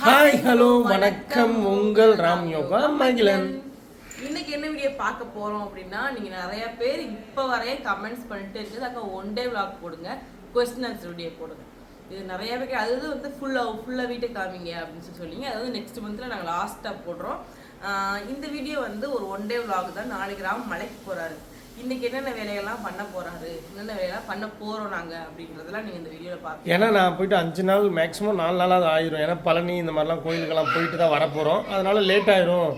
Hi hello வணக்கம். உங்கள் ராம் யோகா மகிழன் இன்னைக்கு என்ன வீடியோ பார்க்க போறோம் அப்படின்னா நீங்க நிறைய பேர் இப்ப வரைய கமெண்ட்ஸ் பண்ணிட்டு இருக்குது அக்கா ஒன் டே vlog போடுங்க. கொஸ்டின் ஆன்சர் வீடியோ போடுங்க இது நிறைய பேர் அது வந்து ஃபுல்லாக ஃபுல்லாக வீட்டை காமிங்க அப்படின்னு சொல்லி சொல்லிங்க. அதாவது நெக்ஸ்ட் மந்த்தில் நாங்கள் லாஸ்ட்டாக போடுறோம். இந்த வீடியோ வந்து ஒரு ஒன் டே விலாக் தான். நாளைக்கு ராம் மலைக்கு போகிறாரு இன்னைக்கு என்னென்ன வேலையெல்லாம் பண்ண போறாரு? என்னென்ன வேலையெல்லாம் பண்ண போறோம் நாங்க அப்படின்றதெல்லாம் நீங்க இந்த வீடியோல பாருங்க ஏன்னா நான் போயிட்டு அஞ்சு நாள் மேக்ஸிமம் நாலு நாளாவது ஆயிரும். ஏன்னா பழனி இந்த மாதிரிலாம் கோயிலுக்கெல்லாம் போயிட்டு தான் வரப்போகிறோம் அதனால லேட் ஆயிரும்.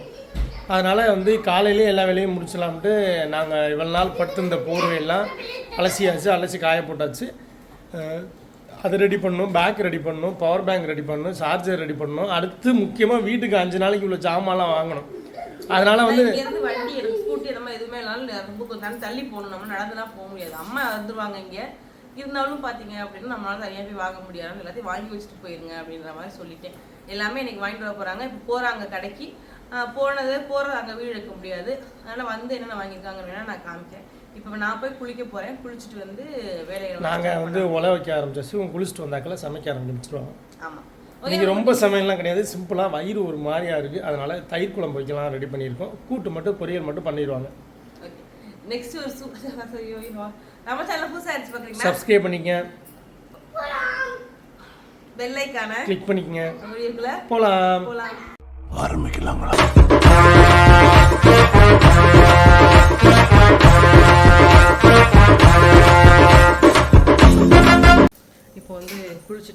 அதனால் வந்து காலையிலேயே எல்லா வேலையும் முடிச்சலாம்ட்டு நாங்கள் இவ்வளோ நாள் படுத்திருந்த போர்வையெல்லாம் அலசியாச்சு அலசி காய போட்டாச்சு அது ரெடி பண்ணணும் பேக் ரெடி பண்ணணும் பவர் பேங்க் ரெடி பண்ணணும் சார்ஜர் ரெடி பண்ணணும். அடுத்து முக்கியமாக வீட்டுக்கு அஞ்சு நாளைக்கு உள்ள ஜாமான்லாம் வாங்கணும். அதனால் வந்து வண்டி ஸ்கூட்டி நம்ம எதுவுமே ரொம்ப தள்ளி போகணும். நம்ம நடந்துலாம் போக முடியாது. அம்மா வந்துருவாங்க இங்க. இருந்தாலும் பாத்தீங்க அப்படின்னா நம்மளால தனியா போய் வாங்க முடியாது. எல்லாத்தையும் வாங்கி வச்சுட்டு போயிருங்க அப்படின்ற மாதிரி சொல்லிட்டேன். எல்லாமே இன்னைக்கு வாங்கிட்டு வர போறாங்க. இப்போ போறாங்க கடைக்கு. போனது போறது அங்க வீடு எடுக்க முடியாது. அதனால வந்து என்னென்ன வாங்கியிருக்காங்க நான் காமிக்கிறேன். இப்போ நான் போய் குளிக்க போறேன். குளிச்சுட்டு வந்து வேலைகள் நாங்கள் வந்து உழ வைக்க ஆரம்பிச்சாச்சு. இவங்க குளிச்சுட்டு வந்தாக்கல சமைக்க ஆரம்பிச்சிருவாங்க ஆமா. இன்னைக்கு ரொம்ப சமையல்லாம் கிடையாது. சிம்பிளாக வயிறு ஒரு மாதிரியா இருக்குது அதனால தயிர் குழம்பு வைக்கலாம் ரெடி பண்ணியிருக்கோம். கூட்டு மட்டும் பொரியல் மட்டும் பண்ணிடுவாங்க. ஓகே நெக்ஸ்ட் ஒரு சூப்பர் ஐயோ. நம்ம சேனல் புதுசா அடிச்சு பாக்குறீங்களா? சப்ஸ்கிரைப் பண்ணிக்கங்க. வெள்ளைக்கான கிளிக் பண்ணிக்கங்க. போகலாம் போலாம். ஆரம்பிக்கலாங்களா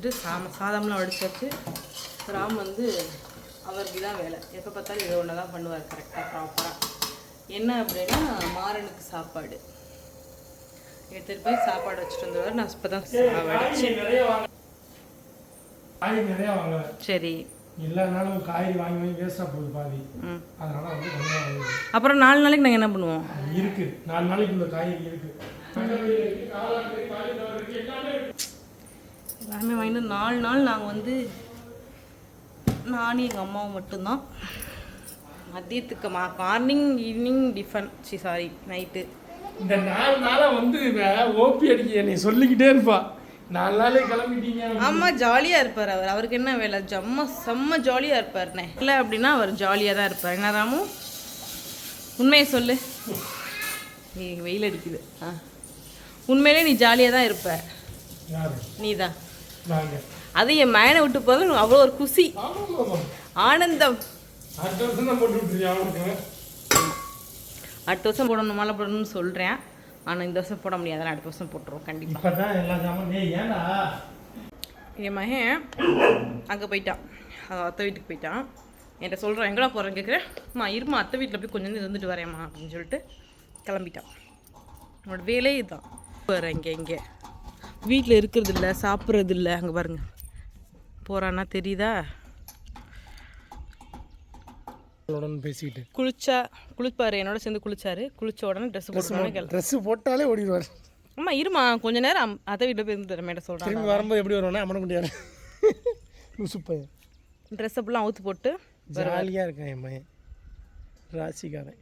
குளிச்சுட்டு சாம சாதம்லாம் வடிச்சாச்சு. ராம் வந்து அவருக்கு தான் வேலை. எப்போ பார்த்தாலும் இதை ஒன்று தான் பண்ணுவார் கரெக்டாக ப்ராப்பராக என்ன அப்படின்னா மாறனுக்கு சாப்பாடு. எடுத்துகிட்டு போய் சாப்பாடு வச்சுட்டு வந்துடுவார் நான் இப்போ தான் காய் வாங்கல சரி. எல்லாருனாலும் காய்கறி வாங்கி வாங்கி வேஸ்ட்டாக போகுது பாதி. அதனால வந்து. அப்புறம் நாலு நாளைக்கு நாங்கள் என்ன பண்ணுவோம்? இருக்கு. நாலு நாளைக்கு இந்த காய்கறி இருக்கு. எல்லாமே வாங்கிட்டு நாலு நாள் நாங்கள் வந்து நானும் எங்கள் அம்மாவும் மட்டும்தான். மதியத்துக்கு மா மார்னிங் ஈவினிங் டிஃபன் சி சாரி நைட்டு இந்த நாலு நாளா வந்து ஓபி அடிக்க நீ சொல்லிக்கிட்டே இருப்பா. நாலு நாளே கிளம்பிட்டீங்க. ஆமாம் ஜாலியாக இருப்பார் அவர். அவருக்கு என்ன வேலை? ஜம்ம செம்ம ஜாலியாக இருப்பார்ண்ணே. இல்லை அப்படின்னா அவர் ஜாலியாக தான் இருப்பார். என்ன ராமு? உண்மையை சொல்லு. நீ வெயில் அடிக்குது. ஆ. உண்மையிலே நீ ஜாலியாக தான் இருப்ப. நீ தான் அது என் மயனை விட்டு போக அவ்வளோ ஒரு ஆமாம் ஆனந்தம். அடுத்த வருஷம் போடணும் மாலை போடணும்னு சொல்கிறேன் ஆனால் இந்த வருஷம் போட முடியாது. அதெல்லாம் அடுத்த வருஷம் போட்டுருவோம் கண்டிப்பாக என் மகன் அங்கே போயிட்டான். அத்தை வீட்டுக்கு போயிட்டான். என்கிட்ட சொல்கிறான் எங்கடா போகிறேன்னு கேட்குறேன் அம்மா இருமா அத்தை வீட்டில் போய் கொஞ்சம் இருந்துட்டு வரேம்மா அப்படின்னு சொல்லிட்டு கிளம்பிட்டான். அவனோட வேலையே இதுதான் போகிறேன் இங்கே இங்கே. வீட்டில் இருக்கிறது இல்லை சாப்பிட்றது இல்லை அங்கே பாருங்க. போகிறான்னா தெரியுதா? பேசிக்கிட்டு. குளிச்சா குளிப்பாரு என்னோட சேர்ந்து குளிச்சாரு. குளிச்ச உடனே ட்ரெஸ் போட்டு ட்ரெஸ் போட்டாலே ஓடிடுவார். அம்மா இருமா கொஞ்ச நேரம் அத்தை வீட்டில் போய் இருந்து தரமேட்ட சொல்கிறான் திரும்பி வரும்போது எப்படி வருவானே அம்மன முடியாது லூசுப்பையன் ட்ரெஸ் அப்பெல்லாம் அவுத்து போட்டு ஜாலியாக இருக்கான் என் பையன். ராசிக்காரன்.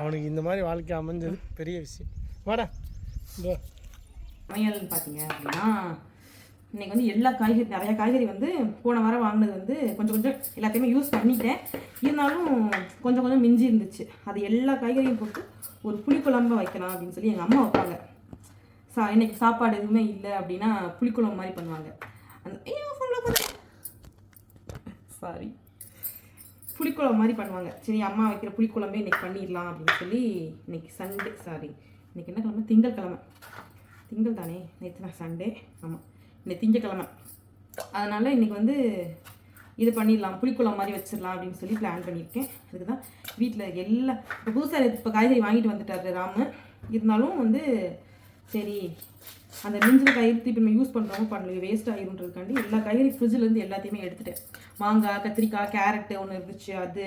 அவனுக்கு இந்த மாதிரி வாழ்க்கை அமைஞ்சது பெரிய விஷயம். வாடா சமையல்னு பார்த்தீங்க அப்படின்னா இன்னைக்கு வந்து எல்லா காய்கறி நிறையா காய்கறி வந்து போன வாரம் வாங்கினது வந்து கொஞ்சம் கொஞ்சம் எல்லாத்தையுமே யூஸ் பண்ணிட்டேன். இருந்தாலும் கொஞ்சம் கொஞ்சம் மிஞ்சி இருந்துச்சு. அது எல்லா காய்கறியும் போட்டு ஒரு புளிக்குழம்பு வைக்கலாம் அப்படின்னு சொல்லி எங்கள் அம்மா வைப்பாங்க. சா இன்னைக்கு சாப்பாடு எதுவுமே இல்லை அப்படின்னா புளிக்குழம்பு மாதிரி பண்ணுவாங்க. அந்த சாரி புளிக்குழம்பு மாதிரி பண்ணுவாங்க. சரி அம்மா வைக்கிற புளிக்குழம்பே இன்னைக்கு பண்ணிடலாம் அப்படின்னு சொல்லி இன்னைக்கு சண்டே சாரி இன்னைக்கு என்ன கிழமை? திங்கட்கிழமை. திங்கள் தானே நேற்று நான் சண்டே. ஆமாம் இன்னைக்கு திங்கக்கிழமை அதனால் இன்னைக்கு வந்து இது பண்ணிடலாம். புளிக்குழம்பு மாதிரி வச்சிடலாம் அப்படின்னு சொல்லி பிளான் பண்ணியிருக்கேன். அதுக்கு தான் வீட்டில் எல்லா இப்போ புதுசாக இப்போ காய்கறி வாங்கிட்டு வந்துட்டாரு ராமு. இருந்தாலும் வந்து சரி அந்த மிஞ்சின காய்கறி திருப்பி நம்ம யூஸ் பண்ணுறோமோ பண்ணல வேஸ்ட் ஆகிருன்றதுக்காண்டி எல்லா காய்கறி ஃப்ரிட்ஜிலேருந்து எல்லாத்தையுமே எடுத்துட்டேன். மாங்காய் கத்திரிக்காய் கேரட்டு ஒன்று இருந்துச்சு அது.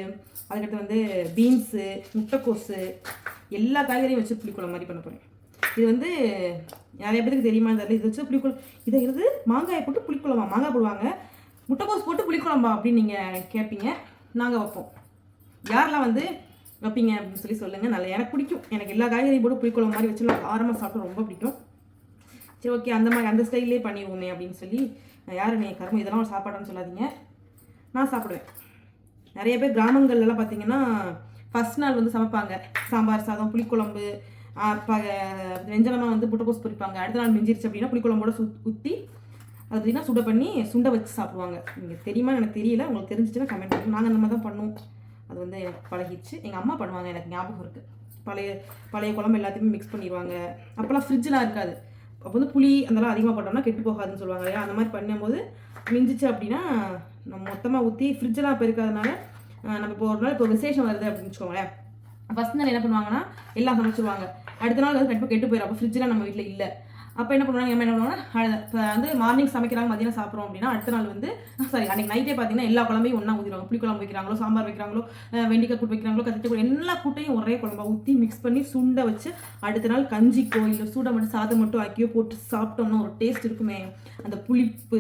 அதுக்கடுத்து வந்து பீன்ஸு முட்டைக்கோஸு எல்லா காய்கறியும் வச்சு புளிக்குழம்பு மாதிரி பண்ண போகிறேன் இது வந்து நிறைய பேருக்கு தெரியுமா தெரியல இது வச்சு புளிக்குழம்பு இதை இது மாங்காயை போட்டு புளிக்குழம்பா? மாங்காய் போடுவாங்க. முட்டைக்கோஸ் போட்டு புளிக்குழம்பா அப்படின்னு நீங்கள் கேட்பீங்க நாங்கள் வைப்போம். யாரெல்லாம் வந்து வைப்பீங்க அப்படின்னு சொல்லி சொல்லுங்கள் நல்லா எனக்கு பிடிக்கும். எனக்கு எல்லா காய்கறியும் போட்டு புளிக்குழம்பு மாதிரி வச்சு நான் காரமாக சாப்பிட்டு ரொம்ப பிடிக்கும். சரி ஓகே. அந்த மாதிரி அந்த ஸ்டைல்லே பண்ணிடுவோமே அப்படின்னு சொல்லி யாரும் நீ கரும்பு இதெல்லாம் ஒரு சாப்பாடுன்னு சொல்லாதீங்க. நான் சாப்பிடுவேன். நிறைய பேர் கிராமங்கள்லாம் பார்த்தீங்கன்னா ஃபஸ்ட் நாள் வந்து சமைப்பாங்க. சாம்பார் சாதம் புளிக்குழம்பு ஆஹ் ப வந்து புட்டகோஸ் பொரிப்பாங்க. அடுத்த நாள் மிஞ்சிருச்சு அப்படின்னா புளிக்குழம்போட சு ஊற்றி அது பார்த்தீங்கன்னா சுட பண்ணி சுண்டை வச்சு சாப்பிடுவாங்க. நீங்கள் தெரியுமா எனக்கு தெரியல. உங்களுக்கு தெரிஞ்சிச்சுன்னா கமெண்ட் பண்ணுவோம் நாங்கள் அந்த மாதிரி தான் பண்ணுவோம். அது வந்து எனக்கு பழகிடுச்சு. எங்கள் அம்மா பண்ணுவாங்க. எனக்கு ஞாபகம் இருக்குது பழைய பழைய குழம்பு எல்லாத்தையுமே மிக்ஸ் பண்ணிடுவாங்க. அப்போல்லாம் ஃப்ரிட்ஜெலாம் இருக்காது. அப்போ வந்து புளி அதெல்லாம் அதிகமாக போட்டோம்னா கெட்டு போகாதுன்னு சொல்லுவாங்க இல்லையா? அந்த மாதிரி பண்ணும்போது மிஞ்சிச்சு அப்படின்னா நம்ம மொத்தமாக ஊற்றி ஃப்ரிட்ஜெலாம் இப்போ இருக்காதனால நம்ம இப்போ ஒரு நாள் இப்போ விசேஷம் வருது அப்படின்னு வச்சுக்கோங்களேன். ஃபஸ்ட் நாள் என்ன பண்ணுவாங்கன்னா எல்லாம் சமைச்சிருவாங்க. அடுத்த நாள் வந்து கண்டிப்பாக கெட்டு போயிடும் அப்போ ஃப்ரிட்ஜில் நம்ம வீட்டில் இல்லை. அப்போ என்ன பண்ணுவாங்க என்ன பண்ணுவாங்கன்னா இப்போ வந்து மார்னிங் சமைக்கிறாங்க மதியம் சாப்பிட்றோம் அப்படின்னா அடுத்த நாள் வந்து சாரி அன்றைக்கி நைட்டே பார்த்தீங்கன்னா எல்லா குழம்பையும் ஒன்றா ஊதிருவாங்க புளி குழம்பு வைக்கிறாங்களோ சாம்பார் வைக்கிறாங்களோ வெண்டிக்காய் கூட்டு வைக்கிறாங்களோ கத்திரிக்காய் கூட்டு எல்லா கூட்டையும் ஒரே குழம்பா ஊற்றி மிக்ஸ் பண்ணி சுண்டை வச்சு அடுத்த நாள் கஞ்சிக்கோ இல்லை சூடை மட்டும் சாதம் மட்டும் ஆக்கியோ போட்டு சாப்பிட்டோம்னா ஒரு டேஸ்ட் இருக்குமே. அந்த புளிப்பு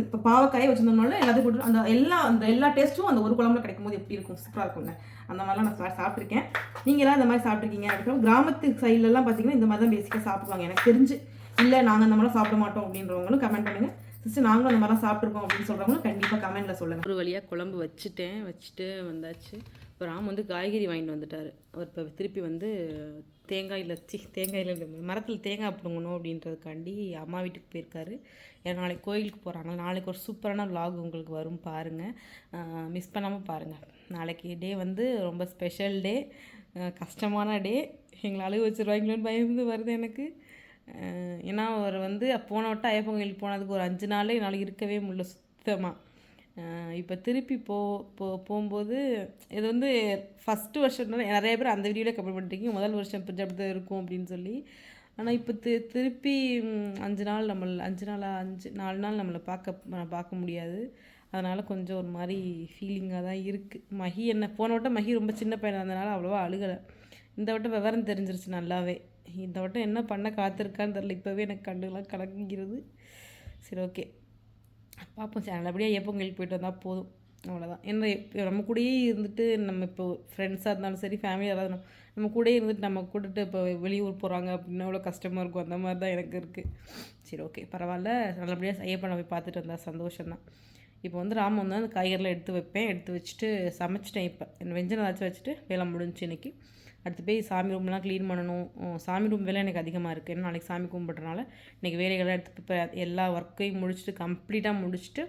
இப்போ பாவக்காயை வச்சுருந்தோம்னால எல்லாத்தையும் போட்டு அந்த எல்லா அந்த எல்லா டேஸ்ட்டும் அந்த ஒரு குழம்புல கிடைக்கும் போது எப்படி இருக்கும்? சூப்பராக இருக்கும்ல. அந்த மாதிரிலாம் நான் சா- சாப்பிட்ருக்கேன் நீங்களாம் இந்த மாதிரி சாப்பிட்ருக்கீங்க அதுக்கப்புறம் கிராமத்து சைட்லலாம் பார்த்தீங்கன்னா இந்த மாதிரி தான் பேசிக்காக சாப்பிடுவாங்க. எனக்கு தெரிஞ்சு இல்லை நாங்கள் அந்த மாதிரிலாம் சாப்பிட மாட்டோம் அப்படின்றவங்களும் கமெண்ட் பண்ணுங்கள் சிஸ்டர் நாங்களும் அந்த மாதிரிலாம் சாப்பிட்ருக்கோம் அப்படின்னு சொல்கிறவங்களும் கண்டிப்பாக கமெண்ட்டில் சொல்லுங்கள் ஒரு வழியாக குழம்பு வச்சுட்டேன் வச்சுட்டு வந்தாச்சு. இப்போ ராம் வந்து காய்கறி வாங்கிட்டு வந்துட்டார். அவர் இப்போ திருப்பி வந்து தேங்காயில் சி தேங்காயில் மரத்தில் தேங்காய் பிடுங்கணும் அப்படின்றதுக்காண்டி அம்மா வீட்டுக்கு போயிருக்காரு. ஏன்னா நாளைக்கு கோயிலுக்கு போகிறாங்க நாளைக்கு ஒரு சூப்பரான விலாக் உங்களுக்கு வரும் பாருங்கள் மிஸ் பண்ணாமல் பாருங்கள் நாளைக்கு டே வந்து ரொம்ப ஸ்பெஷல் டே கஷ்டமான டே எங்களை அழுகு வச்சுருவாங்களோன்னு பயந்து வருது எனக்கு. ஏன்னா அவர் வந்து போன வட்டம் ஐயப்பன் கோயிலுக்கு போனதுக்கு ஒரு அஞ்சு நாளே என்னால் இருக்கவே முடியல சுத்தமாக இப்போ திருப்பி போ போ போகும்போது இது வந்து ஃபஸ்ட்டு வருஷம் நிறைய பேர் அந்த வீடியோவில் கமெண்ட் பண்ணிட்டீங்க முதல் வருஷம் பிரிஞ்சு அப்படி தான் இருக்கும் அப்படின்னு சொல்லி. ஆனால் இப்போ தி திருப்பி அஞ்சு நாள் நம்மள அஞ்சு நாளாக அஞ்சு நாலு நாள் நம்மளை பார்க்க பார்க்க முடியாது. அதனால் கொஞ்சம் ஒரு மாதிரி ஃபீலிங்காக தான் இருக்குது மஹி என்ன போன வட்டம் மஹி ரொம்ப சின்ன பையனாக இருந்தனால அவ்வளோவா அழுகலை. இந்த வட்டம் விவரம் தெரிஞ்சிருச்சு நல்லாவே. இந்த வட்டம் என்ன பண்ண காத்திருக்கான்னு தெரில இப்போவே எனக்கு கண்டுலாம் கலங்குகிறது சரி ஓகே பார்ப்போம். சரி நல்லபடியாக எப்போ போயிட்டு வந்தால் போதும். அவ்வளோதான் என்ன நம்ம கூடயே இருந்துட்டு நம்ம இப்போ ஃப்ரெண்ட்ஸாக இருந்தாலும் சரி ஃபேமிலியாக இருந்தாலும் நம்ம- கூடயே இருந்துட்டு நம்ம கூட்டுட்டு இப்போ வெளியூர் போகிறாங்க அப்படின்னா எவ்வளோ கஷ்டமாக இருக்கும். அந்த மாதிரி தான் எனக்கு இருக்குது சரி ஓகே பரவாயில்ல. நல்லபடியாக ஐயப்பனை போய் பார்த்துட்டு வந்தால் சந்தோஷம்தான். இப்போ வந்து ராமம் வந்து அந்த காய்கறிலாம் எடுத்து வைப்பேன். எடுத்து வச்சுட்டு சமைச்சிட்டேன் இப்போ. என் ஏதாச்சும் வச்சுட்டு வேலை முடிஞ்சுச்சு இன்றைக்கி அடுத்து போய் சாமி ரூம்லாம் க்ளீன் பண்ணணும். சாமி ரூம் வேலை எனக்கு அதிகமாக இருக்குது ஏன்னா நாளைக்கு சாமி கும்பிட்றனால இன்றைக்கி வேலைகள்லாம் எடுத்து இப்போ எல்லா ஒர்க்கையும் முடிச்சுட்டு கம்ப்ளீட்டாக முடிச்சுட்டு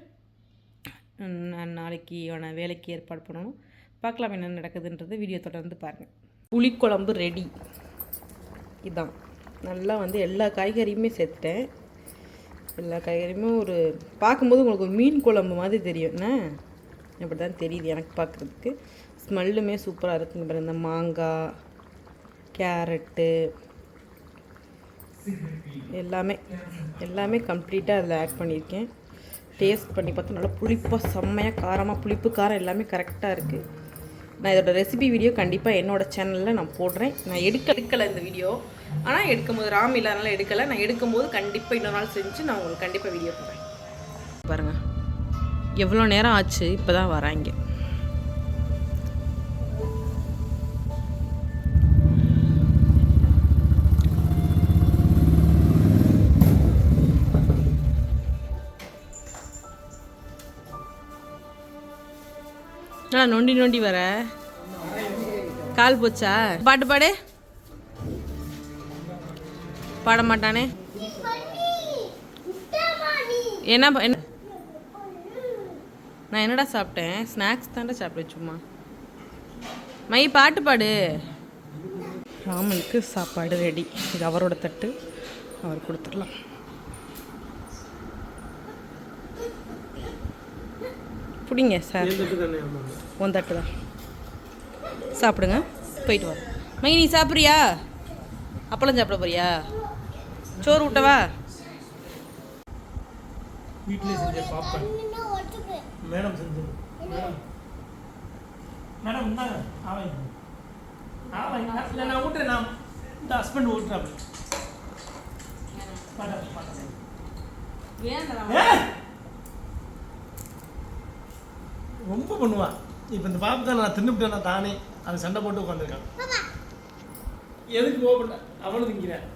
நான் நாளைக்கு வேலைக்கு ஏற்பாடு பண்ணணும். பார்க்கலாம் என்ன நடக்குதுன்றது. வீடியோ தொடர்ந்து பாருங்கள் புளிக்குழம்பு ரெடி இதான். நல்லா வந்து எல்லா காய்கறியுமே சேர்த்துட்டேன். எல்லா காய்கறியுமே ஒரு பார்க்கும்போது உங்களுக்கு ஒரு மீன் குழம்பு மாதிரி தெரியும். என்ன? அப்படி தான் தெரியுது எனக்கு பார்க்குறதுக்கு. ஸ்மெல்லுமே சூப்பராக இருக்குங்க பாருங்க. இந்த மாங்காய் கேரட்டு எல்லாமே எல்லாமே கம்ப்ளீட்டாக அதில் ஆட் பண்ணியிருக்கேன். டேஸ்ட் பண்ணி பார்த்தா நல்லா புளிப்பாக செம்மையாக காரமாக புளிப்பு காரம் எல்லாமே கரெக்டாக இருக்குது நான் இதோட ரெசிபி வீடியோ கண்டிப்பாக என்னோடய சேனலில் நான் போடுறேன். நான் எடுக்க எடுக்கலை இந்த வீடியோ. ஆனால் எடுக்கும்போது ராம் இல்லாதனால எடுக்கலை. நான் எடுக்கும்போது கண்டிப்பாக இன்னொரு நாள் செஞ்சு நான் உங்களுக்கு கண்டிப்பாக வீடியோ போடுறேன். பாருங்கள் எவ்வளோ நேரம் ஆச்சு? இப்போ தான் வராங்க. நல்லா நொண்டி நொண்டி வர? கால் போச்சா? பாட்டு பாடு. பாட மாட்டானே என்ன என்ன? நான் என்னடா சாப்பிட்டேன்? ஸ்நாக்ஸ் தாண்டா சாப்பிட்டேன் சும்மா. மை பாட்டு பாடு. ராமனுக்கு சாப்பாடு ரெடி இது அவரோட தட்டு. அவர் கொடுத்துடலாம். பிடிங்க சார். உன் தட்டு தான். சாப்பிடுங்க போயிட்டு வா. மை நீ சாப்பிட்றியா? அப்பளம் சாப்பிட போறியா? சோறு விட்டவா வீட்டிலே செஞ்ச பாப்பேன். மேடம் செஞ்சது. மேடம். மேடம் இந்தாங்க ஆவாங்க ஆவாங்க இல்லை நான் ஊட்டுறேன் நான் இந்த ஹஸ்பண்ட் ஊட்டுறேன் ஏன் தராம? ஏய்! ரொம்ப பண்ணுவா. இப்போ இந்த பாப்புக்கான நான் தின்னுபிட்டேன் நான் தானே அது சண்டை போட்டு உட்காந்துருக்கான் எதுக்கு ஓப்பன் அவனு திங்கிறேன்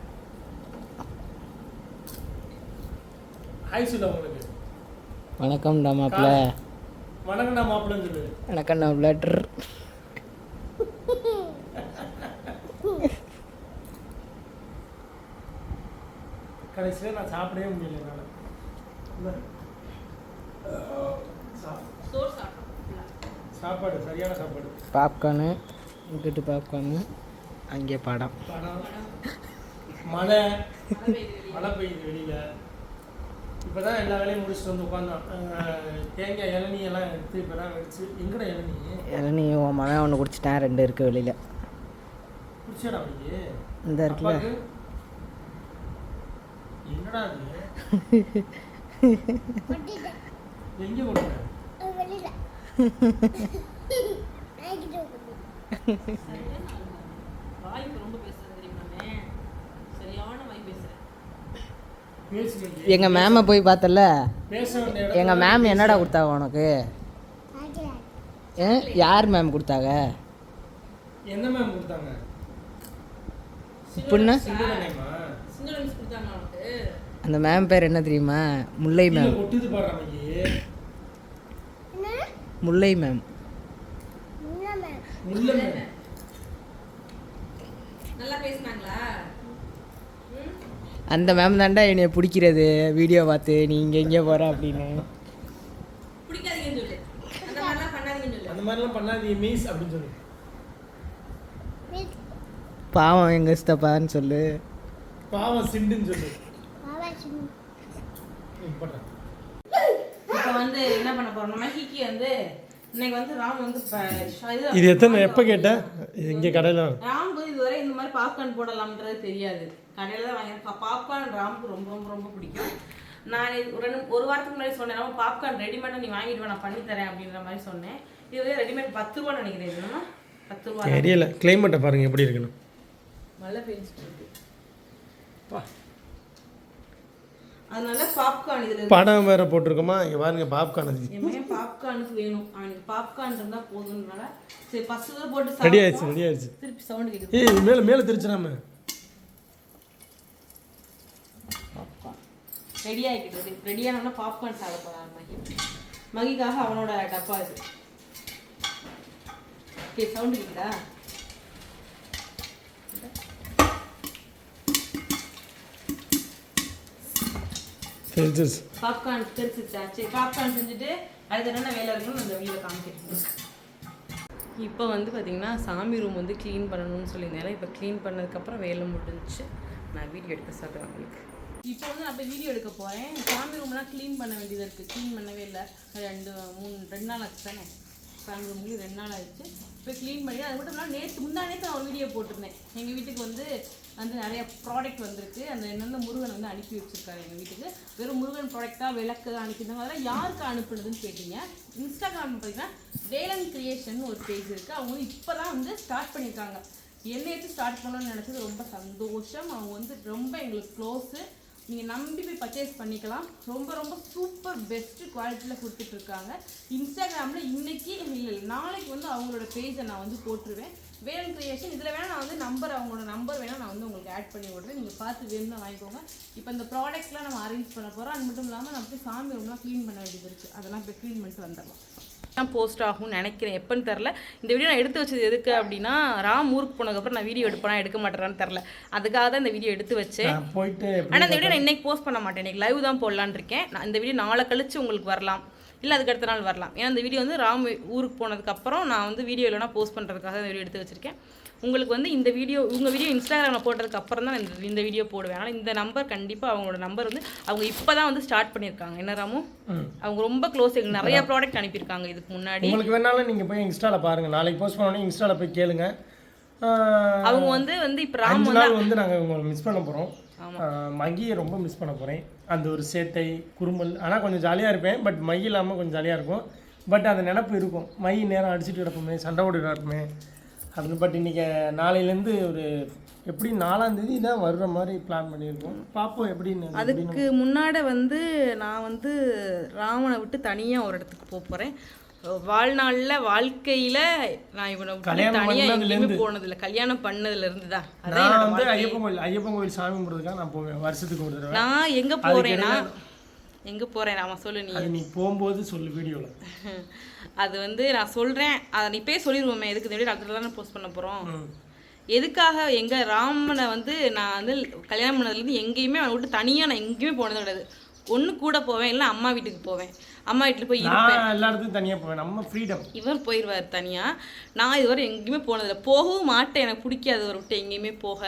ஹாய் சொல்லு அவங்களுக்கு. வணக்கம்டா மாப்பிள்ள வணக்கம் நான் மாப்பிள்ளன்னு சொல்லு. வணக்கம்டா மாப்பிள்ள கடைசியில் நான் சாப்பிடவே முடியல என்னால் இல்ல. சா- சோறு சாப்பிட்டோம். சாப்பாடு சரியான சாப்பாடு பாப்கார்னு இங்கிட்டு பாப்கார்னு அங்கே படம். படம். மழை மழை பெய்யுது வெளியில். இப்போ தான் எல்லா வேலையும் முடிச்சுட்டு வந்து உட்காந்தோம் தேங்காய் இளநீ எல்லாம் எடுத்து இப்போ தான் வச்சு எங்கட இளநீ? இளநீ உன் மகன் ஒன்று குடிச்சிட்டேன் ரெண்டு இருக்குது வெளியில். குடிச்சடா அப்படியே இந்த இருக்குல்ல. என்னடா அது? எங்கே கொடுங்க வாய் எங்கள் மேமை போய் பார்த்தல? எங்கள் மேம் என்னடா கொடுத்தாங்க உனக்கு? யார் மேம் கொடுத்தாங்க? என்ன மேம் கொடுத்தாங்க? இப்படின்னா? அந்த மேம் பேர் என்ன தெரியுமா? முல்லை மேம் முல்லை மேம் முள்ள மேம் நல்லா பேசுனாங்களா ம்? அந்த மேம் தான்டா என்னை பிடிக்கிறது. வீடியோ பார்த்து நீ இங்கே எங்கே போகிற அப்படின்னு. பிடிக்காதீங்கன்னு சொல்லு. அந்த மாதிரிலாம் பண்ணாதீங்கன்னு சொல்லு. அந்த மாதிரிலாம் பண்ணாதீங்க மீஸ் அப்படின்னு சொல்லு. பாவம் எங்கள் சித்தப்பான்னு சொல்லு. பாவம் சிண்டுன்னு சொல்லு. இப்போ வந்து என்ன பண்ண போறோம்னா ஹிக்கி வந்து இன்னைக்கு வந்து ராம் வந்து இது எத்தனை எப்போ கேட்டேன் இது இங்கே கடையில் ராம்பு இதுவரை இந்த மாதிரி பாப்கார்ன் போடலாம்ன்றது தெரியாது. கடையில் தான் வாங்கி பாப்கார்ன் ராம்புக்கு ரொம்ப ரொம்ப ரொம்ப பிடிக்கும். நான் ரெண்டு ஒரு வாரத்துக்கு முன்னாடி சொன்னேன் ராம் பாப்கார்ன் ரெடிமேடாக நீ வாங்கிட்டு நான் பண்ணி தரேன் அப்படின்ற மாதிரி சொன்னேன். இது வந்து ரெடிமேட் பத்து ரூபா நினைக்கிறேன். என்னமா? பத்து ரூபா தெரியல. கிளைமேட்டை பாருங்க எப்படி இருக்குன்னு மழை பெஞ்சிட்டு இருக்கு. பா. அதனால பாப்கார்ன் இதில் படம் வேற போட்டிருக்கோமா? இங்கே பாருங்க பாப்கார்ன் அது. பாப்கார்னுக்கு வேணும். அவனுக்கு பாப்கார்ன் இருந்தா போதும்னால சரி ஃபர்ஸ்ட் தான் போட்டு ரெடி. ஆயிடுச்சு ரெடி ஆயிடுச்சு. திருப்பி சவுண்ட் கேக்குது. ஏய் மேலே மேலே திருச்சிடாம. ரெடி ஆகிக்கிட்டு ரெடியானோன்னா பாப்கார்ன் சாப்பிட போறான் மகி. மகிக்காக அவனோட டப்பா இது. ஓகே சவுண்ட் கேக்குதா? தெரிஞ்சிருச்சு பாப்கார்ன் தெரிஞ்சிச்சா சரி பாப்கார்ன் செஞ்சுட்டு அடுத்து என்னென்ன வேலை இருக்குன்னு அந்த வீடியோ காமிக்கிறேன். இப்போ வந்து பார்த்தீங்கன்னா சாமி ரூம் வந்து க்ளீன் பண்ணணும்னு சொல்லியிருந்தேன் இப்போ க்ளீன் பண்ணதுக்கப்புறம் வேலை முடிஞ்சுச்சு. நான் வீடியோ எடுக்க சொல்கிறேன் உங்களுக்கு. இப்போ வந்து நான் போய் வீடியோ எடுக்க போகிறேன் சாமி ரூம்லாம் க்ளீன் பண்ண வேண்டியது இருக்குது க்ளீன் பண்ணவே இல்லை. ரெண்டு மூணு ரெண்டு நாள் ஆச்சு தானே? சாமி முடிஞ்சு ரெண்டு நாள் ஆயிடுச்சு. இப்போ க்ளீன் பண்ணி அது மட்டும் இல்லாமல் நேற்று முந்தா நேற்று நான் ஒரு வீடியோ போட்டிருந்தேன். எங்கள் வீட்டுக்கு வந்து வந்து நிறைய ப்ராடக்ட் வந்திருக்கு. அந்த என்னென்ன முருகன் வந்து அனுப்பி வச்சுருக்காரு எங்கள் வீட்டுக்கு. வெறும் முருகன் ப்ராடக்டாக விளக்கு அனுப்பியிருந்தாங்க. அதெல்லாம் யாருக்கு அனுப்புனதுன்னு கேட்டீங்க? இன்ஸ்டாகிராம் பார்த்தீங்கன்னா வேலன் கிரியேஷன் ஒரு பேஜ் இருக்குது அவங்க வந்து இப்போ தான் வந்து ஸ்டார்ட் பண்ணியிருக்காங்க. என்னை ஸ்டார்ட் பண்ணணும்னு நினச்சது ரொம்ப சந்தோஷம். அவங்க வந்து ரொம்ப எங்களுக்கு க்ளோஸு நீங்கள் நம்பி போய் பர்ச்சேஸ் பண்ணிக்கலாம். ரொம்ப ரொம்ப சூப்பர் பெஸ்ட்டு குவாலிட்டியில் கொடுத்துட்ருக்காங்க. இன்ஸ்டாகிராமில் இன்னைக்கு இல்லை நாளைக்கு வந்து அவங்களோட பேஜை நான் வந்து போட்டுருவேன். வேலன் கிரியேஷன் இதில் வேணால் நான் வந்து நம்பர் அவங்களோட நம்பர் வேணால் நான் வந்து உங்களுக்கு ஆட் பண்ணி விட்றேன். நீங்கள் பார்த்து வேணும்னா வாங்கிக்கோங்க. இப்போ இந்த ப்ராடக்ட்ஸ்லாம் நம்ம அரேஞ்ச் பண்ண போகிறோம் அது மட்டும் இல்லாமல் நம்ம போய் சாமி ரூம்லாம் க்ளீன் பண்ண வேண்டியது இருக்குது அதெல்லாம் இப்போ க்ளீன் பண்ணிட்டு வந்துடலாம். தான் போஸ்ட் ஆகும்னு நினைக்கிறேன். எப்போன்னு தெரில இந்த வீடியோ நான் எடுத்து வச்சது எதுக்கு அப்படின்னா ராம் ஊருக்கு போனதுக்கப்புறம் நான் வீடியோ எடுப்பேனா எடுக்க மாட்டேறான்னு தெரில அதுக்காக தான் இந்த வீடியோ எடுத்து வச்சேன். போயிட்டு ஆனால் இந்த வீடியோ நான் இன்னைக்கு போஸ்ட் பண்ண மாட்டேன். இன்னைக்கு லைவ் தான் போடலான்னு இருக்கேன். நான் இந்த வீடியோ நாளை கழிச்சு உங்களுக்கு வரலாம். இல்லை அதுக்கு அடுத்த நாள் வரலாம். ஏன்னா இந்த வீடியோ வந்து ராம் ஊருக்கு போனதுக்கப்புறம் நான் வந்து வீடியோ இல்லைனா போஸ்ட் பண்ணுறதுக்காக இந்த வீடியோ எடுத்து வச்சிருக்கேன். உங்களுக்கு வந்து இந்த வீடியோ உங்கள் வீடியோ இன்ஸ்டாகிராமில் போட்டதுக்கு அப்புறம் தான் இந்த இந்த வீடியோ போடுவேன். ஆனால் இந்த நம்பர் கண்டிப்பாக அவங்களோட நம்பர் வந்து அவங்க இப்போ தான் வந்து ஸ்டார்ட் பண்ணியிருக்காங்க. என்ன ராமு? ம். அவங்க ரொம்ப க்ளோஸ் எங்களுக்கு நிறைய ப்ராடக்ட் அனுப்பியிருக்காங்க இதுக்கு முன்னாடி. உங்களுக்கு வேணாலும் நீங்கள் போய் இன்ஸ்டாவில் பாருங்கள் நாளைக்கு போஸ்ட் பண்ணோன்னே இன்ஸ்டாவில் போய் கேளுங்க. அவங்க வந்து வந்து இப்போ ராம் வந்து நாங்கள் உங்களை மிஸ் பண்ண போகிறோம் மகியை ரொம்ப மிஸ் பண்ண போகிறேன் அந்த ஒரு சேட்டை குறும்பல் ஆனால் கொஞ்சம் ஜாலியாக இருப்பேன். பட் மை இல்லாமல் கொஞ்சம் ஜாலியாக இருக்கும். பட் அந்த நினப்பு இருக்கும். மை நேரம் அடிச்சுட்டு கிடப்போமே சண்டை போட்டு கிடப்போமே. அப்படின்னு பட் இன்றைக்கி நாளையிலேருந்து ஒரு எப்படி நாலாம் தேதி தான் வர்ற மாதிரி பிளான் பண்ணியிருக்கோம். பார்ப்போம் எப்படின்னு அதுக்கு முன்னாடி வந்து நான் வந்து ராவனை விட்டு தனியாக ஒரு இடத்துக்கு போக போகிறேன் வாழ்நாளில் வாழ்க்கையில் நான் இவனை தனியாக எங்கேயுமே. போனதில்லை. கல்யாணம் பண்ணதுலேருந்து தான். நான் வந்து ஐயப்பன் கோயில் ஐயப்பன் கோயில் சாமி கும்பிட்றதுக்காக நான் போவேன். வருஷத்துக்கு ஒரு தடவை. நான் எங்கே போகிறேன்னா எங்கே போகிறேன் ராம சொல்லு நீ. நீ போகும்போது சொல்லு வீடியோவில் அது வந்து நான் சொல்கிறேன் அதை நீ போய் சொல்லிடுவோமே எதுக்கு இந்த வீடியோ அடுத்த தானே போஸ்ட் பண்ண போகிறோம் எதுக்காக எங்க ராமனை வந்து நான் வந்து கல்யாணம் பண்ணதுலேருந்து எங்கேயுமே அவனை விட்டு தனியாக நான் எங்கேயுமே போனது கிடையாது. ஒன்று கூட போவேன். இல்லை அம்மா வீட்டுக்கு போவேன். அம்மா வீட்டில் போய் இருப்பேன். எல்லா இடத்துக்கும் தனியாக போவேன். நம்ம ஃப்ரீடம் இவர் போயிடுவார் தனியாக நான் இதுவரை எங்கேயுமே போனதில்லை. போகவும் மாட்டேன். எனக்கு பிடிக்காது. ஒரு விட்டு எங்கேயுமே போக.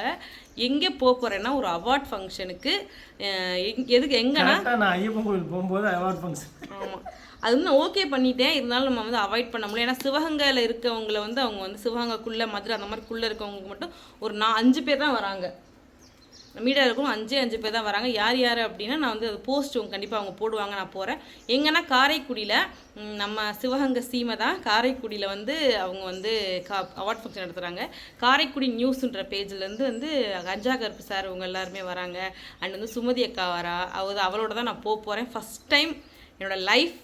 எங்கே போக போகிறேன்னா ஒரு அவார்ட் ஃபங்க்ஷனுக்கு எதுக்கு எங்கன்னா? நான் ஐயப்பன் கோயில் போகும்போது அவார்ட் ஃபங்க்ஷன் ஆமாம் அது வந்து ஓகே பண்ணிட்டேன். இருந்தாலும் நம்ம வந்து அவாய்ட் பண்ண முடியல. ஏன்னா சிவகங்கையில் இருக்கவங்கள வந்து அவங்க வந்து சிவகங்கைக்குள்ளே மதுரை அந்த மாதிரிக்குள்ளே இருக்கவங்களுக்கு மட்டும் ஒரு நான் அஞ்சு பேர் தான் வராங்க. மீடியா இருக்கும் அஞ்சே அஞ்சு பேர் தான் வராங்க. யார் யார் அப்படின்னா நான் வந்து அது போஸ்ட் கண்டிப்பாக அவங்க போடுவாங்க நான் போகிறேன் எங்கன்னா காரைக்குடியில் நம்ம சிவகங்கை சீமை தான். காரைக்குடியில் வந்து அவங்க வந்து கா அவார்ட் ஃபங்க்ஷன் நடத்துகிறாங்க காரைக்குடி நியூஸ்ன்ற பேஜ்லேருந்து வந்து கஞ்சா கருப்பு சார் இவங்க எல்லாருமே வராங்க. அண்ட் வந்து சுமதி அக்கா வரா. அவ அவளோட தான் நான் போக போகிறேன் ஃபஸ்ட் டைம் என்னோட லைஃப்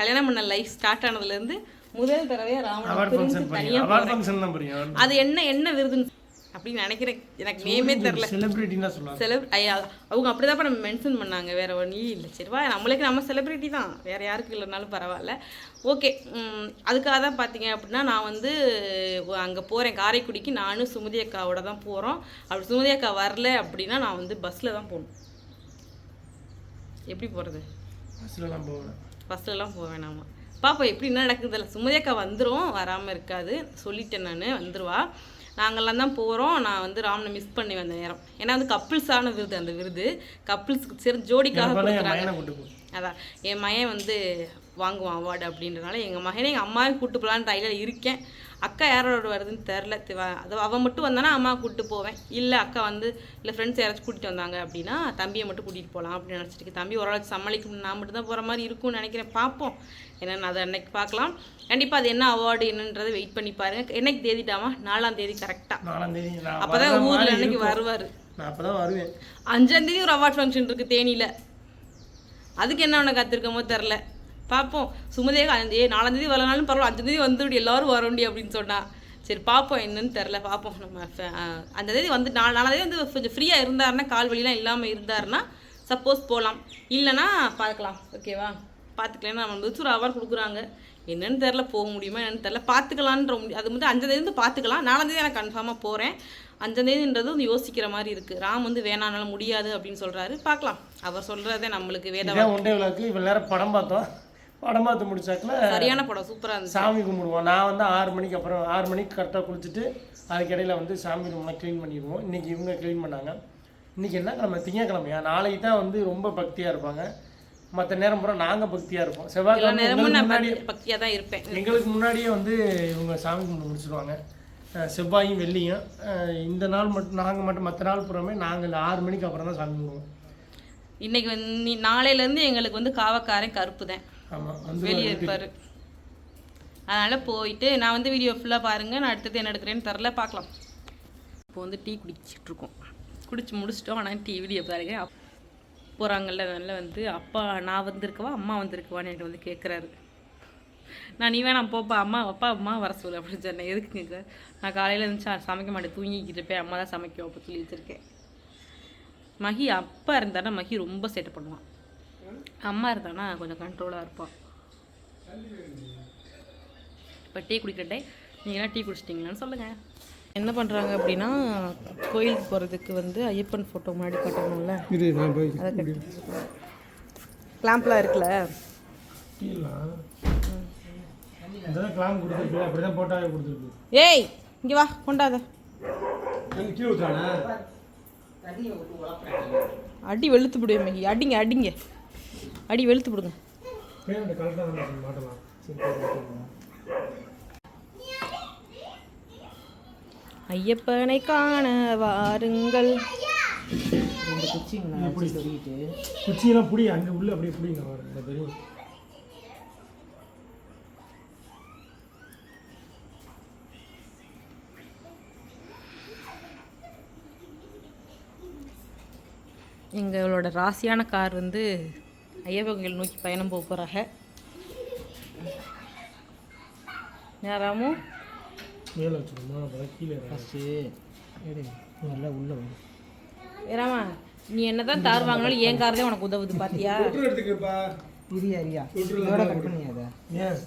கல்யாணம் பண்ண லைஃப் ஸ்டார்ட் ஆனதுலேருந்து முதல் தடவையாக ராமன் தனியாக அது என்ன என்ன விருதுன்னு அப்படின்னு நினைக்கிறேன். எனக்கு நேமே தெரில. செலிபிரிட்டின்னு தான் சொல்லுவாங்க செலிப் ஐயா அவங்க அப்படிதான் நம்ம மென்ஷன் பண்ணாங்க. வேற வழி இல்லை. சரிவா நம்மளுக்கு நம்ம செலிபிரிட்டி தான். வேற யாருக்கு இல்லைனாலும் பரவாயில்ல. ஓகே அதுக்காக தான் பார்த்தீங்க அப்படின்னா நான் வந்து அங்கே போகிறேன் காரைக்குடிக்கு நானும் சுமதி அக்காவோட தான் போகிறோம் அப்படி சுமதி அக்கா வரல அப்படின்னா நான் வந்து பஸ்ஸில் தான் போகணும். எப்படி போகிறது பஸ்லலாம் போவேன். ஃபஸ்ட்டெல்லாம் போவேன் நாம பாப்போம் எப்படி என்ன நடக்குது இல்லை சுமதி அக்கா வந்துடும் வராமல் இருக்காது. சொல்லிட்டேன் நான் வந்துருவா. நாங்கள்லாம் தான் போகிறோம் நான் வந்து ராமனை மிஸ் பண்ணி வந்த நேரம். ஏன்னா வந்து கப்பிள்ஸான விருது அந்த விருது. கப்பிள்ஸ்க்கு சரி ஜோடிக்காக கொடுக்குறாங்க. அதான். என் மகன் வந்து வாங்குவான் அவார்டு அப்படின்றனால எங்கள் மகனை எங்கள் அம்மாவையும் கூட்டு போகலான்னு ஐடியாவில் இருக்கேன். அக்கா யாரோட வருதுன்னு தெரில. அது அவன் மட்டும் வந்தானா அம்மா கூப்பிட்டு போவேன். இல்லை அக்கா வந்து இல்லை ஃப்ரெண்ட்ஸ் யாராச்சும் கூட்டிகிட்டு வந்தாங்க அப்படின்னா தம்பியை மட்டும் கூட்டிகிட்டு போகலாம் அப்படின்னு நினச்சிட்டு. தம்பி ஓரளவுக்கு சமாளிக்க நான் மட்டும் தான் போகிற மாதிரி இருக்கும்னு நினைக்கிறேன். பார்ப்போம். என்னென்னு அதை அன்னைக்கு பார்க்கலாம். கண்டிப்பாக அது என்ன அவார்டு என்னன்றதை வெயிட் பண்ணி பாருங்கள் என்னைக்கு தேதிட்டாமா நாலாம் தேதி கரெக்டாக நாலாம் தேதி அப்போ தான் ஊரில் அன்னைக்கு. வருவார். நான் அப்போ தான் வருவேன். அஞ்சாம் தேதி ஒரு அவார்ட் ஃபங்க்ஷன் இருக்குது தேனியில். அதுக்கு என்ன உனக்கு கற்றுருக்கமோ தெரில பார்ப்போம் சுமதே ஏ நாலாம் தேதி வரலனாலும் பரவாயில்ல அஞ்சாம் தேதி எல்லோரும் எல்லாரும் வரண்டி அப்படின்னு சொன்னா. சரி பார்ப்போம் என்னன்னு தெரில பார்ப்போம் நம்ம அந்த தேதி வந்து நாலு நாலாம் தேதி வந்து கொஞ்சம் ஃப்ரீயாக இருந்தாருன்னா கால் வலிலாம் இல்லாமல் இருந்தாருன்னா சப்போஸ் போகலாம் இல்லைன்னா பார்க்கலாம் ஓகேவா பார்த்துக்கலாம். நம்ம வந்து ஒரு அவர் கொடுக்குறாங்க. என்னன்னு தெரில போக முடியுமா என்னன்னு தெரில பார்த்துக்கலான்ற முடி- அது வந்து அஞ்சாம் தேதி பார்த்துக்கலாம். நாலாம் தேதி நான் கன்ஃபார்மாக போகிறேன் அஞ்சாம் தேதின்றது வந்து யோசிக்கிற மாதிரி இருக்குது ராம் வந்து வேணானாலும் முடியாது அப்படின்னு சொல்கிறாரு பார்க்கலாம். அவர் சொல்கிறதே நம்மளுக்கு வேத ஒன்றே இவ்வளோ நேரம் படம் பார்த்தோம். படம் பார்த்து முடிச்சாக்கல சரியான படம் சூப்பராக இருந்துச்சு. சாமி கும்பிடுவோம். நான் வந்து ஆறு மணிக்கு அப்புறம் ஆறு மணிக்கு கரெக்டாக குளிச்சுட்டு அதுக்கிடையில் வந்து சாமி ரூம்லாம் க்ளீன் பண்ணிடுவோம். இன்றைக்கி இவங்க க்ளீன் பண்ணாங்க. இன்றைக்கி என்ன கிழமை? திங்கக்கிழமையா? நாளைக்கு தான் வந்து ரொம்ப பக்தியாக இருப்பாங்க. மற்ற நேரம் பூரா நாங்கள் பக்தியாக இருப்போம். செவ்வாய்க்கிழமை முன்னாடி பக்தியாக தான் இருப்பேன். எங்களுக்கு முன்னாடியே வந்து இவங்க சாமி கும்பிட்டு முடிச்சிருவாங்க. செவ்வாயும் வெள்ளியும். இந்த நாள் மட்டும் நாங்கள் மட்டும் மற்ற நாள் புறமே நாங்கள் ஆறு மணிக்கு அப்புறம் தான் சாமி கும்பிடுவோம். இன்னைக்கு வந்து நாளையிலேருந்து எங்களுக்கு வந்து காவக்காரன் கருப்பு தான். ஆமாம் வெளியே இருப்பார். அதனால் போயிட்டு நான் வந்து வீடியோ ஃபுல்லாக பாருங்கள் நான் அடுத்தது என்ன எடுக்கிறேன்னு தெரில பார்க்கலாம். இப்போ வந்து டீ குடிச்சிட்டு இருக்கோம் குடிச்சு முடிச்சிட்டோம் ஆனால் டீ வீடியோ பாருங்க. போகிறாங்கல்ல அதனால வந்து அப்பா நான் வந்திருக்கவா அம்மா வந்திருக்கவான்னு என்கிட்ட வந்து கேட்குறாரு நான் நீ வேணாம் போப்பா அம்மா அப்பா அம்மா வர சொல்லு அப்படின்னு சொன்னேன். எதுக்கு கேட்குற நான் காலையில் இருந்துச்சு சமைக்க மாட்டேன் தூங்கிக்கிட்டு இருப்பேன் அம்மா தான் சமைக்கும் அப்போ சொல்லி வச்சுருக்கேன் மகி அப்பா இருந்தானா மகி ரொம்ப சேட்டை பண்ணுவான். அம்மா இருந்தானா கொஞ்சம் கண்ட்ரோலாக இருப்பான் இப்போ டீ குடிக்கிறட்டே நீங்களாம் டீ குடிச்சிட்டிங்களான்னு சொல்லுங்கள் என்ன பண்ணுறாங்க அப்படின்னா கோயிலுக்கு போகிறதுக்கு வந்து ஐயப்பன் ஃபோட்டோ முன்னாடி கட்டணும்ல. இது நான் போய் அதை கட்டி கிளாம்ப்லாம் இருக்குல்ல. கீழலாம் இதெல்லாம் கிளாம் கொடுத்துருக்கு அப்படி தான் போட்டாவே கொடுத்துருக்கு. ஏய் இங்கே வா கொண்டாத. அடி வெளுத்து விடுவேன் மகி. அடிங்க அடிங்க. அடி வெளுத்து விடுங்க. ஐயப்பனை காண வாருங்கள். ரெண்டு குச்சிங்களா அப்படி சொல்லிட்டு குச்சியெல்லாம் புடி அங்கே உள்ள அப்படியே புடிங்க வர இந்த தெரியும் எங்களோட ராசியான கார் வந்து ஐயப்பங்கள் நோக்கி பயணம் போக போகிறாங்க மேலே கீழே. ஃபஸ்ட்டு எடு. நல்லா உள்ளே வரும் ஏறாமா நீ என்னதான் தார் வாங்கினாலும் என் கார் தான் உனக்கு உதவுது பாத்தியா? இரியா இரியா இதோட கட் பண்ணியாத? ஏன்